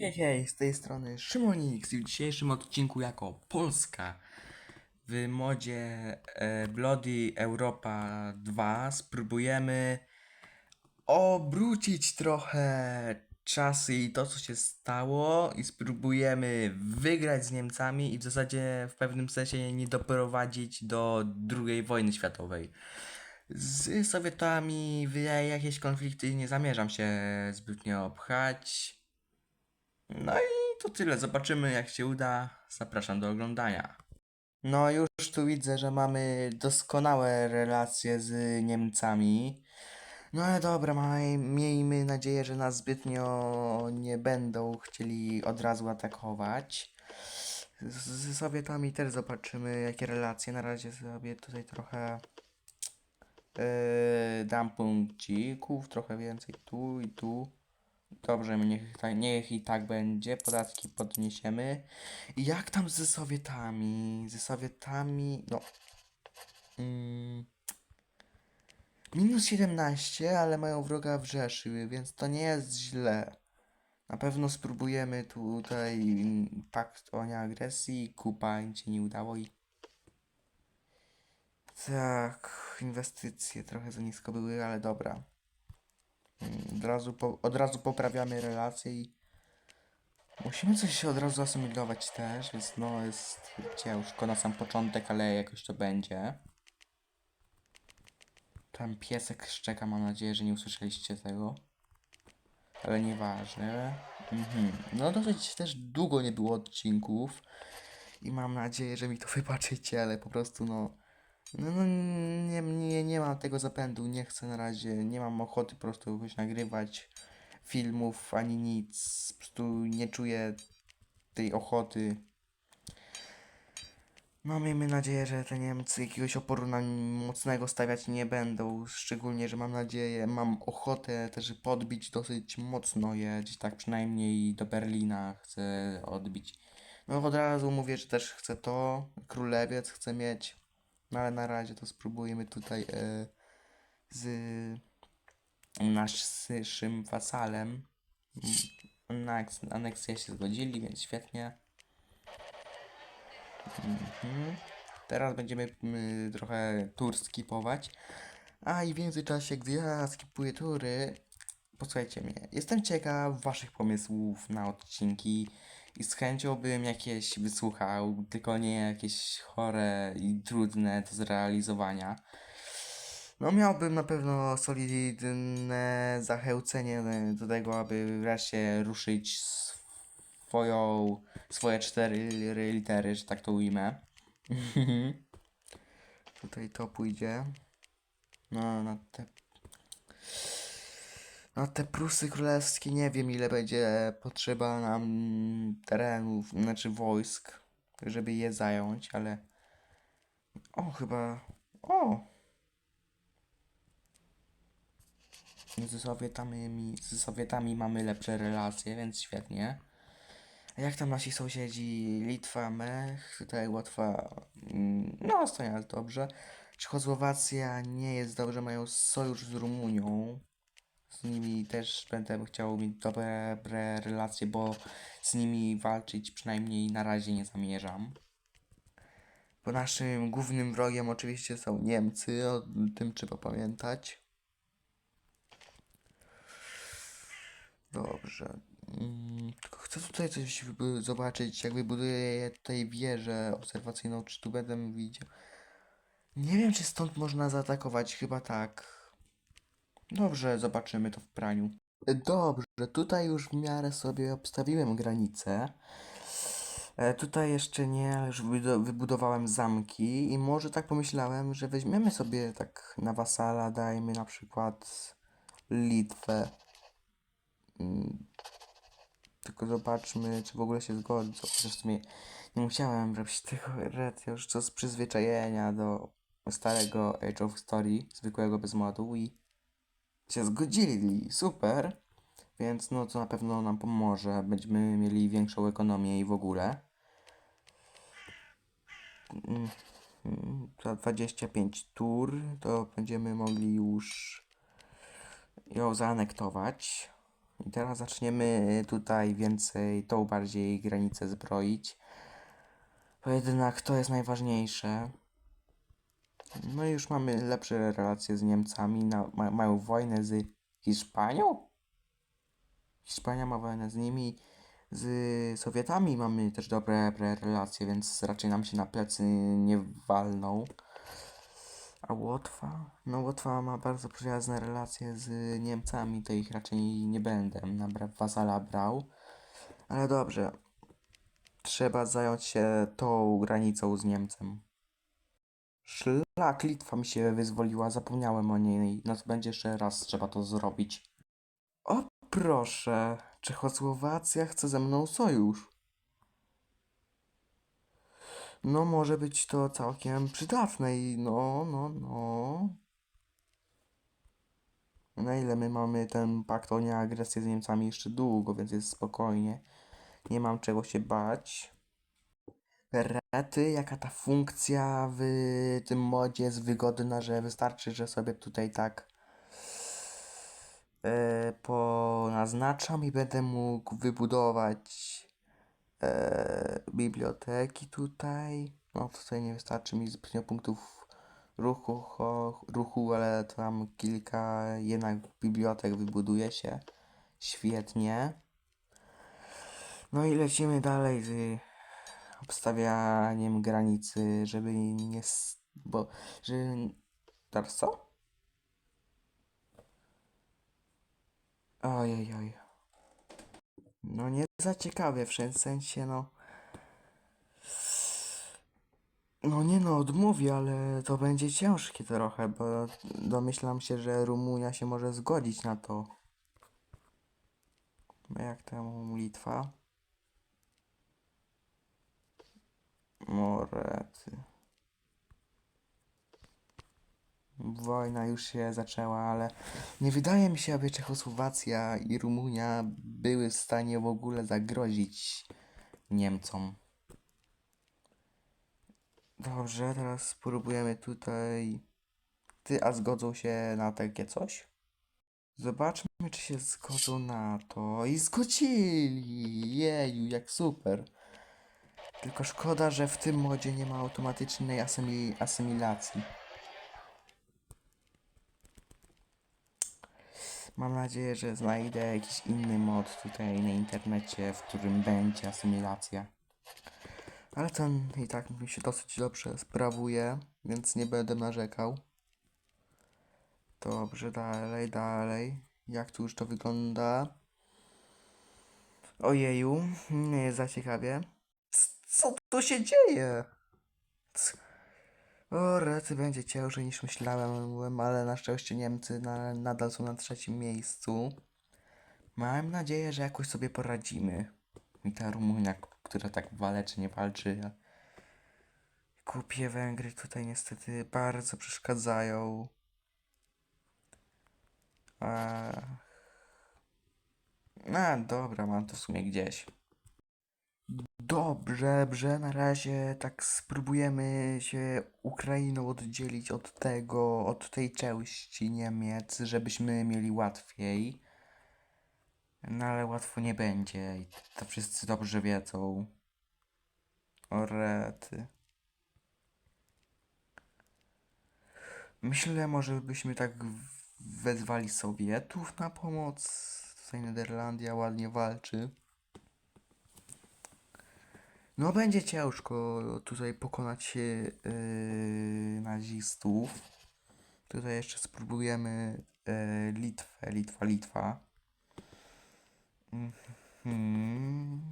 Hej, hej, z tej strony Szymonix i w dzisiejszym odcinku jako Polska w modzie e, Bloody Europa 2 spróbujemy obrócić trochę czasy i to co się stało i spróbujemy wygrać z Niemcami i w zasadzie w pewnym sensie nie doprowadzić do II wojny światowej. Z Sowietami w jakieś konflikty nie zamierzam się zbytnio pchać. No i to tyle. Zobaczymy jak się uda. Zapraszam do oglądania. No już tu widzę, że mamy doskonałe relacje z Niemcami. No ale dobra, maj, miejmy nadzieję, że nas zbytnio nie będą chcieli od razu atakować. Z, Sowietami też zobaczymy jakie relacje. Na razie sobie tutaj trochę yy, dam punkcików, trochę więcej tu i tu. Dobrze, niech, niech i tak będzie. Podatki podniesiemy. I Jak tam ze Sowietami? Ze Sowietami, no. Mm, minus 17, ale mają wroga w Rzeszy, więc to nie jest źle. Na pewno spróbujemy tutaj pakt o nieagresji. Kupa im się nie udało i. Tak, inwestycje trochę za nisko były, ale dobra. Od razu, po, od razu poprawiamy relacje i musimy coś się od razu asymilować też, więc no jest ciężko na sam początek, ale jakoś to będzie. Tam piesek szczeka, mam nadzieję, że nie usłyszeliście tego. Ale nieważne. Mhm. No dosyć też długo nie było odcinków i mam nadzieję, że mi to wybaczycie, ale po prostu no... No, no nie, nie, nie mam tego zapędu, nie chcę na razie, nie mam ochoty po prostu jakoś nagrywać filmów ani nic, po prostu nie czuję tej ochoty. No miejmy nadzieję, że te Niemcy jakiegoś oporu nam mocnego stawiać nie będą, szczególnie, że mam nadzieję, mam ochotę też podbić dosyć mocno je, gdzieś tak przynajmniej do Berlina chcę odbić. No od razu mówię, że też chcę to, królewiec chcę mieć, no ale na razie to spróbujemy tutaj e, z naszym wasalem. Mm, Na aneksję się zgodzili, więc świetnie. Mhm. Teraz będziemy mm, trochę tur skipować. A i w międzyczasie, gdy ja skipuję tury, posłuchajcie mnie. Jestem ciekaw waszych pomysłów na odcinki i z chęcią bym jakieś wysłuchał, tylko nie jakieś chore i trudne do zrealizowania. No miałbym na pewno solidne zachęcenie do tego, aby wreszcie ruszyć swoją, swoje cztery litery, że tak to ujmę. Tutaj to pójdzie. No, na te... Na te Prusy Królewskie nie wiem ile będzie potrzeba nam terenów, znaczy wojsk, żeby je zająć, ale... O, chyba... O! Ze Sowietami, ze Sowietami mamy lepsze relacje, więc świetnie. A jak tam nasi sąsiedzi? Litwa, Mech, tutaj Łotwa, mm, no stoją dobrze. Czechosłowacja nie jest dobrze, mają sojusz z Rumunią. Z nimi też będę chciał mieć dobre, dobre relacje, bo z nimi walczyć przynajmniej na razie nie zamierzam. Bo naszym głównym wrogiem oczywiście są Niemcy, o tym trzeba pamiętać. Dobrze. Mm, tylko chcę tutaj coś zobaczyć, jak wybuduję tutaj wieżę obserwacyjną, czy tu będę widział. Nie wiem, czy stąd można zaatakować, chyba tak. Dobrze, zobaczymy to w praniu. Dobrze, tutaj już w miarę sobie obstawiłem granice. E, tutaj jeszcze nie, ale już wybudo- wybudowałem zamki i może tak pomyślałem, że weźmiemy sobie tak na wasala, dajmy na przykład Litwę. Mm, Tylko zobaczmy, czy w ogóle się zgodzą. Sumie nie musiałem robić tego red, już to z przyzwyczajenia do starego Age of Story, zwykłego bez modu i się zgodzili. Super. Więc no to na pewno nam pomoże. Będziemy mieli większą ekonomię i w ogóle. Mm, Za 25 tur to będziemy mogli już ją zaanektować. I teraz zaczniemy tutaj więcej, tą bardziej granicę zbroić. Bo jednak to jest najważniejsze. No i już mamy lepsze relacje z Niemcami. Na, ma, mają wojnę z Hiszpanią? Hiszpania ma wojnę z nimi. Z Sowietami mamy też dobre, relacje, więc raczej nam się na plecy nie walną. A Łotwa? No Łotwa ma bardzo przyjazne relacje z Niemcami, to ich raczej nie będę na wazala brał. Ale dobrze. Trzeba zająć się tą granicą z Niemcem. Szlak, Litwa mi się wyzwoliła, zapomniałem o niej. No to będzie jeszcze raz trzeba to zrobić. O proszę, Czechosłowacja chce ze mną sojusz. No może być to całkiem przydatne i no, no, no. Na ile my mamy ten pakt o nieagresji z Niemcami jeszcze długo, więc jest spokojnie. Nie mam czego się bać. Rety, jaka ta funkcja w tym modzie jest wygodna, że wystarczy, że sobie tutaj tak e, ponaznaczam i będę mógł wybudować e, biblioteki tutaj. No tutaj nie wystarczy mi zbytnio punktów ruchu, ho, ruchu, ale tam kilka jednak bibliotek wybuduje się. Świetnie. No i lecimy dalej z obstawianiem granicy, żeby nie... bo... że... Teraz co? Ojej, oj. No nie za ciekawie w sensie, no. No nie no, odmówię, ale to będzie ciężkie trochę, bo domyślam się, że Rumunia się może zgodzić na to. Jak temu Litwa? Morety. Wojna już się zaczęła, ale nie wydaje mi się, aby Czechosłowacja i Rumunia były w stanie w ogóle zagrozić Niemcom. Dobrze, teraz spróbujemy tutaj. Ty, a zgodzą się na takie coś? Zobaczmy, czy się zgodzą na to. I zgodzili! Jeju, jak super. Tylko szkoda, że w tym modzie nie ma automatycznej asymi asymilacji. Mam nadzieję, że znajdę jakiś inny mod tutaj na internecie, w którym będzie asymilacja. Ale ten i tak mi się dosyć dobrze sprawuje, więc nie będę narzekał. Dobrze, dalej, dalej. Jak tu już to wygląda? Ojeju, nie jest za ciekawie. Co tu się dzieje? O, rety będzie ciężej niż myślałem, ale na szczęście Niemcy na, nadal są na trzecim miejscu. Mam nadzieję, że jakoś sobie poradzimy. I ta Rumunia, która tak walecznie nie walczy. a Głupie Węgry tutaj niestety bardzo przeszkadzają. A... A, dobra, mam to w sumie gdzieś. Dobrze, brze, na razie tak spróbujemy się Ukrainą oddzielić od tego, od tej części Niemiec, żebyśmy mieli łatwiej. No ale łatwo nie będzie i to wszyscy dobrze wiedzą. O rety. Myślę, może byśmy tak wezwali Sowietów na pomoc. Tutaj Niderlandia ładnie walczy. No będzie ciężko tutaj pokonać yy, nazistów. Tutaj jeszcze spróbujemy yy, Litwę, Litwa, Litwa. Mhm.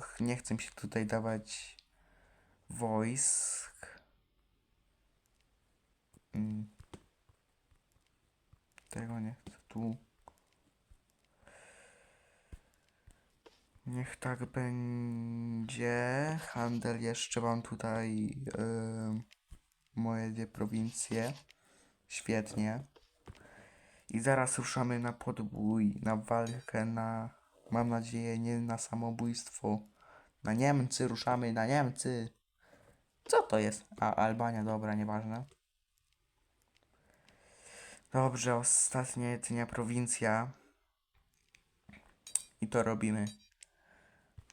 Ch- Nie chcę się tutaj dawać wojsk. Mm. Tego nie chcę tu. Niech tak będzie. Handel jeszcze mam tutaj em, moje dwie prowincje. Świetnie. I zaraz ruszamy na podbój, na walkę, na mam nadzieję nie na samobójstwo. Na Niemcy ruszamy, na Niemcy. Co to jest? A, Albania, dobra, nieważne. Dobrze, ostatnia jedynia prowincja. I to robimy.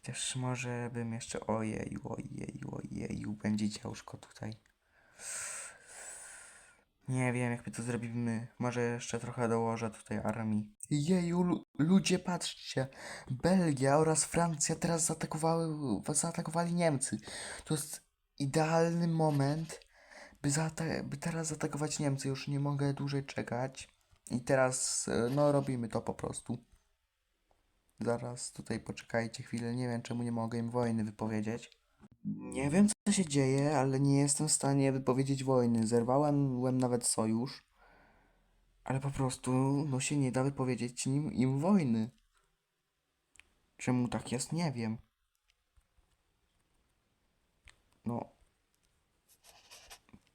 Chociaż może bym jeszcze... Ojeju, ojeju, ojeju. Będzie ciężko tutaj. Nie wiem, jak my to zrobimy. Może jeszcze trochę dołożę tutaj armii. Jeju, lu- ludzie, patrzcie. Belgia oraz Francja teraz zaatakowały, zaatakowali Niemcy. To jest idealny moment, by, by teraz zaatakować Niemcy. Już nie mogę dłużej czekać. I teraz, no, robimy to po prostu. Zaraz tutaj poczekajcie chwilę. Nie wiem, czemu nie mogę im wojny wypowiedzieć. Nie wiem, co się dzieje, ale nie jestem w stanie wypowiedzieć wojny. Zerwałem nawet sojusz, ale po prostu, no się nie da wypowiedzieć im, im wojny. Czemu tak jest, nie wiem. No.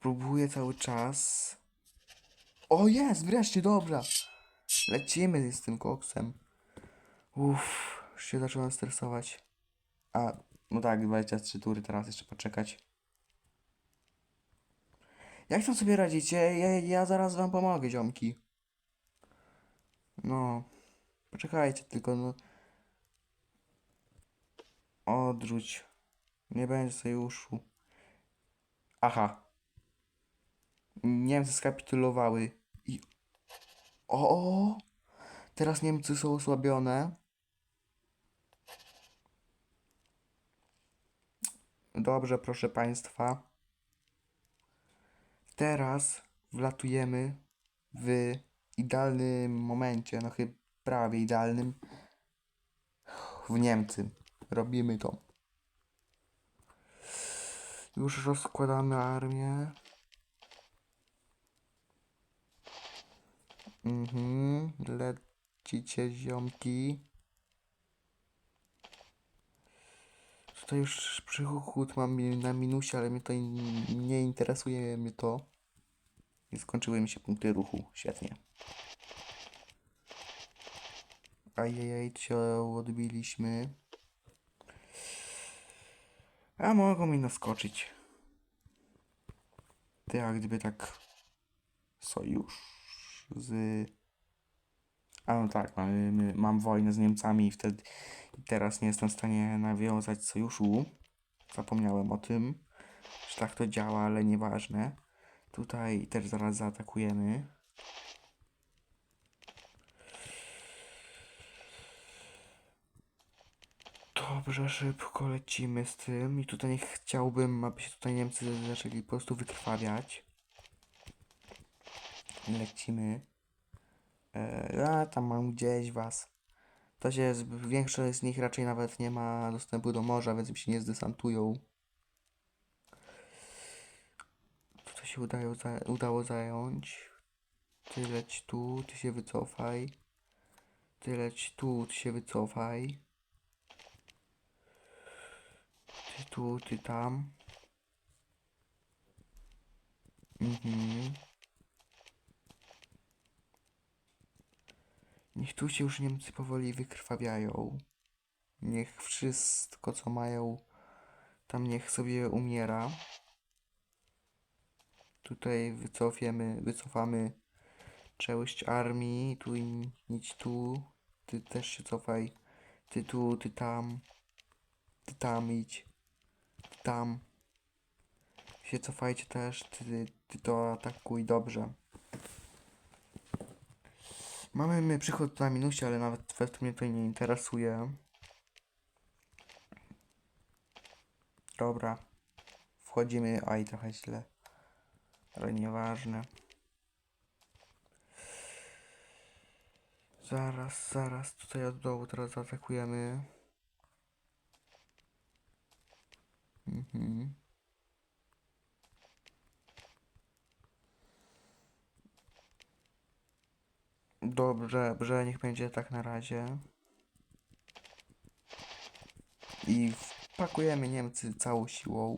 Próbuję cały czas. O, jest, wreszcie, dobra. Lecimy z tym koksem. Uff, już się zacząłem stresować. A, no tak, 23 tury, teraz jeszcze poczekać. Jak tam sobie radzicie? Ja, ja zaraz wam pomogę, ziomki. No, poczekajcie tylko, no. Odrzuć. Nie będzie sojuszu. Aha. Niemcy skapitulowały. I... O! Teraz Niemcy są osłabione. Dobrze, proszę Państwa. Teraz wlatujemy w idealnym momencie, no chyba prawie idealnym, w Niemcy. Robimy to. Już rozkładamy armię. Mhm, lecicie ziomki. Tutaj już przychód mam na minusie, ale mnie to nie interesuje mnie to. I skończyły mi się punkty ruchu. Świetnie. Ajajaj, się odbiliśmy. A mogą mi naskoczyć. Ty, jak gdyby tak sojusz z... A no tak, mam wojnę z Niemcami i wtedy teraz nie jestem w stanie nawiązać sojuszu. Zapomniałem o tym, że tak to działa, ale nieważne. Tutaj też zaraz zaatakujemy. Dobrze, szybko lecimy z tym. I tutaj nie chciałbym, aby się tutaj Niemcy zaczęli po prostu wykrwawiać. Lecimy. E, a, tam mam gdzieś was. To się, większość z nich raczej nawet nie ma dostępu do morza, więc mi się nie zdesantują. Tutaj się udało, udało zająć. Ty leć tu, ty się wycofaj. Ty leć tu, ty się wycofaj. Ty tu, ty tam. Mhm. Niech tu się już Niemcy powoli wykrwawiają. Niech wszystko, co mają, tam niech sobie umiera. Tutaj wycofiemy, wycofamy część armii. Tu idź tu. Ty też się cofaj. Ty tu, ty tam. Ty tam idź. Ty tam. Się cofajcie też. Ty, ty to atakuj dobrze. Mamy my przychód na minusie, ale nawet fest mnie to nie interesuje. Dobra. Wchodzimy, aj trochę źle. Ale nieważne. Zaraz, zaraz, tutaj od dołu teraz zaatakujemy. Mhm. Dobrze, dobrze, niech będzie tak na razie. I wpakujemy Niemcy całą siłą.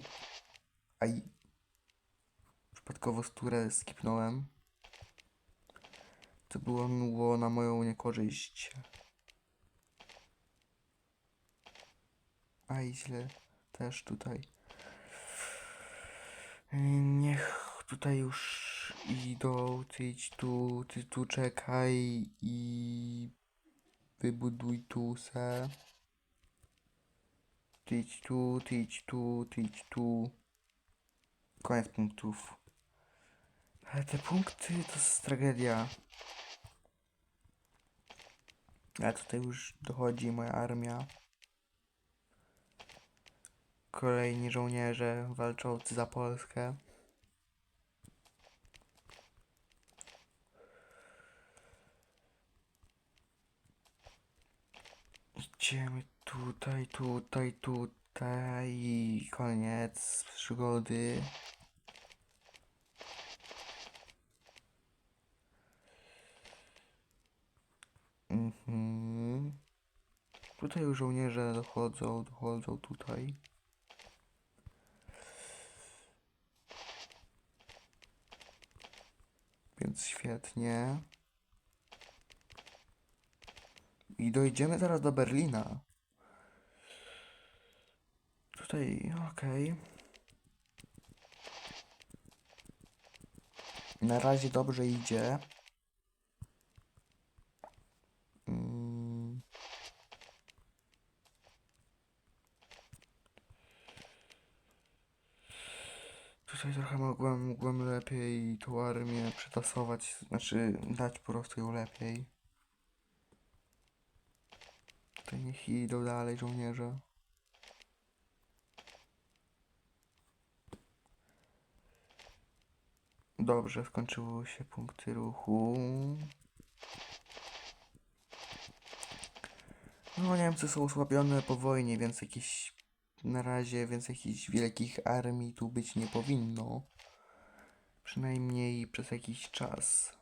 Aj. Przypadkowo turę skipnąłem. To było, na moją niekorzyść. Aj, źle. Też tutaj. Niech tutaj już idą, ty idź tu, ty tu czekaj i Wybuduj tu se. Ty idź tu, ty idź tu, ty idź tu. Koniec punktów. Ale te punkty to jest tragedia. A tutaj już dochodzi moja armia. Kolejni żołnierze walczący za Polskę. Idziemy tutaj, tutaj, tutaj i koniec przygody. Mhm. Tutaj już żołnierze dochodzą, dochodzą tutaj. Więc świetnie. I dojdziemy zaraz do Berlina. Tutaj, okej. Na razie dobrze idzie. Mm. Tutaj trochę mogłem, mogłem lepiej tą armię przetasować, znaczy dać po prostu ją lepiej. Tutaj niech idą dalej żołnierze. Dobrze, skończyły się punkty ruchu. No, Niemcy są osłabione po wojnie, więc jakieś na razie, więc jakichś wielkich armii tu być nie powinno. Przynajmniej przez jakiś czas.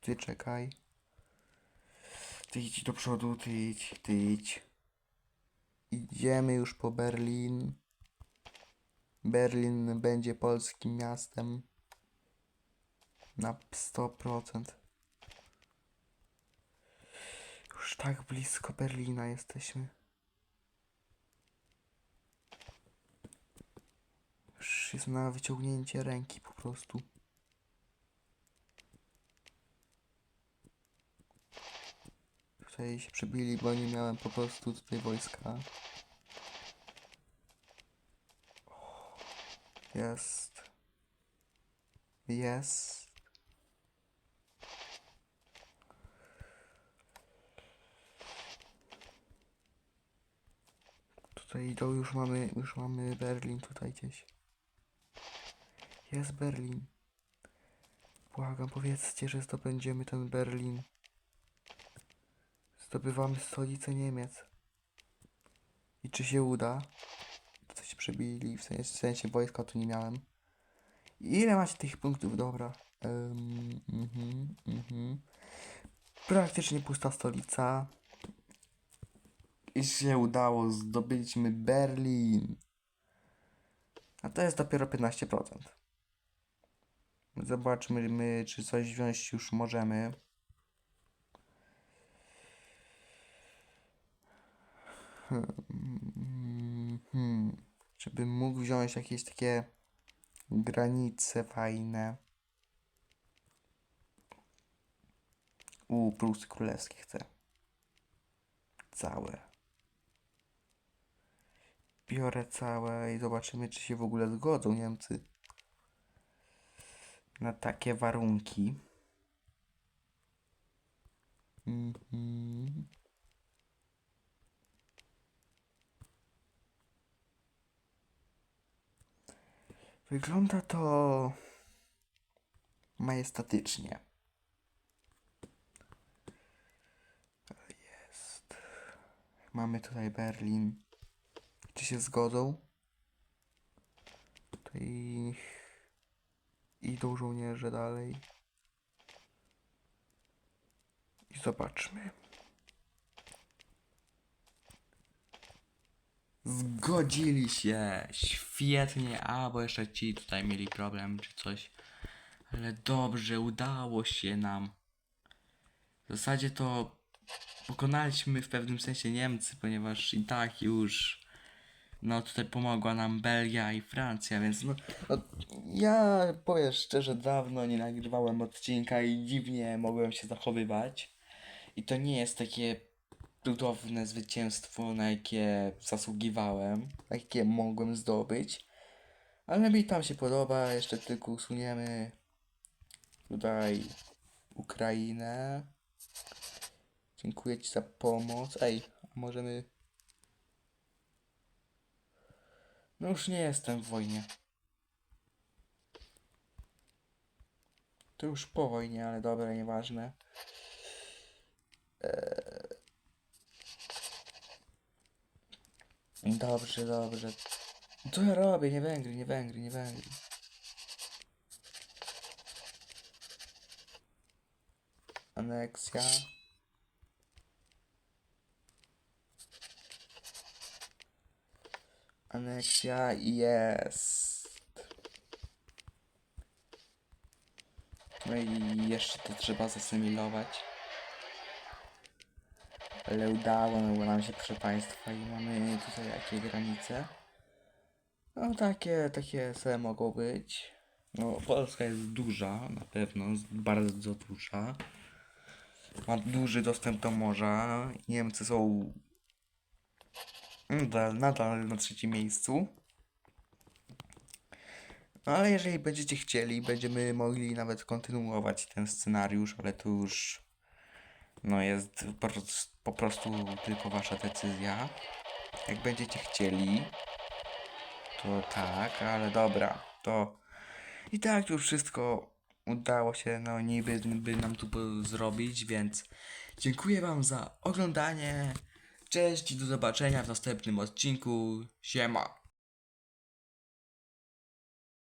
Ty czekaj. Ty idź do przodu, ty idź, ty idź. Idziemy już po Berlin. Berlin będzie polskim miastem. Na 100%. Już tak blisko Berlina jesteśmy. Już jest na wyciągnięcie ręki po prostu. Tutaj się przebili, bo nie miałem po prostu tutaj wojska. Jest. Jest. Tutaj to już mamy, już mamy Berlin tutaj gdzieś. Jest Berlin. Błagam, powiedzcie, że zdobędziemy ten Berlin. Zdobywamy stolicę Niemiec. I czy się uda? Coś przebili, w sensie, w sensie wojska tu nie miałem. Ile macie tych punktów? Dobra. Um. Praktycznie pusta stolica. I się udało, zdobyliśmy Berlin. A to jest dopiero 15%. Zobaczmy, my, czy coś wziąć już możemy. Hmm, hmm. Żebym mógł wziąć jakieś takie granice fajne. U, Prusy Królewskie chcę. Całe. Biorę całe i zobaczymy, czy się w ogóle zgodzą Niemcy na takie warunki. Mhm. Wygląda to majestatycznie. Jest. Mamy tutaj Berlin. Czy się zgodzą? Tutaj idą żołnierze dalej. I zobaczmy. Zgodzili się. Świetnie. A, bo jeszcze ci tutaj mieli problem czy coś. Ale dobrze, udało się nam. W zasadzie to pokonaliśmy w pewnym sensie Niemcy, ponieważ i tak już no tutaj pomogła nam Belgia i Francja, więc no, no ja powiem szczerze, dawno nie nagrywałem odcinka i dziwnie mogłem się zachowywać. I to nie jest takie cudowne zwycięstwo, na jakie zasługiwałem, na jakie mogłem zdobyć. Ale mi tam się podoba, jeszcze tylko usuniemy tutaj Ukrainę. Dziękuję Ci za pomoc. Ej, możemy... No już nie jestem w wojnie. To już po wojnie, ale dobra, nieważne. Eee... Dobrze, dobrze. Co ja robię? Nie Węgry, nie Węgry, nie Węgry. Aneksja. Aneksja jest. No i jeszcze to trzeba zasymilować. Ale udało no, nam się, proszę Państwa, i mamy tutaj jakie granice. No takie, takie sobie mogą być. No Polska jest duża, na pewno, bardzo duża. Ma duży dostęp do morza. Niemcy są nadal, nadal na trzecim miejscu. No ale jeżeli będziecie chcieli, będziemy mogli nawet kontynuować ten scenariusz, ale to już no jest po prostu, tylko wasza decyzja. Jak będziecie chcieli, to tak, ale dobra, to i tak już wszystko udało się, no niby by nam tu zrobić, więc dziękuję wam za oglądanie. Cześć i do zobaczenia w następnym odcinku. Siema.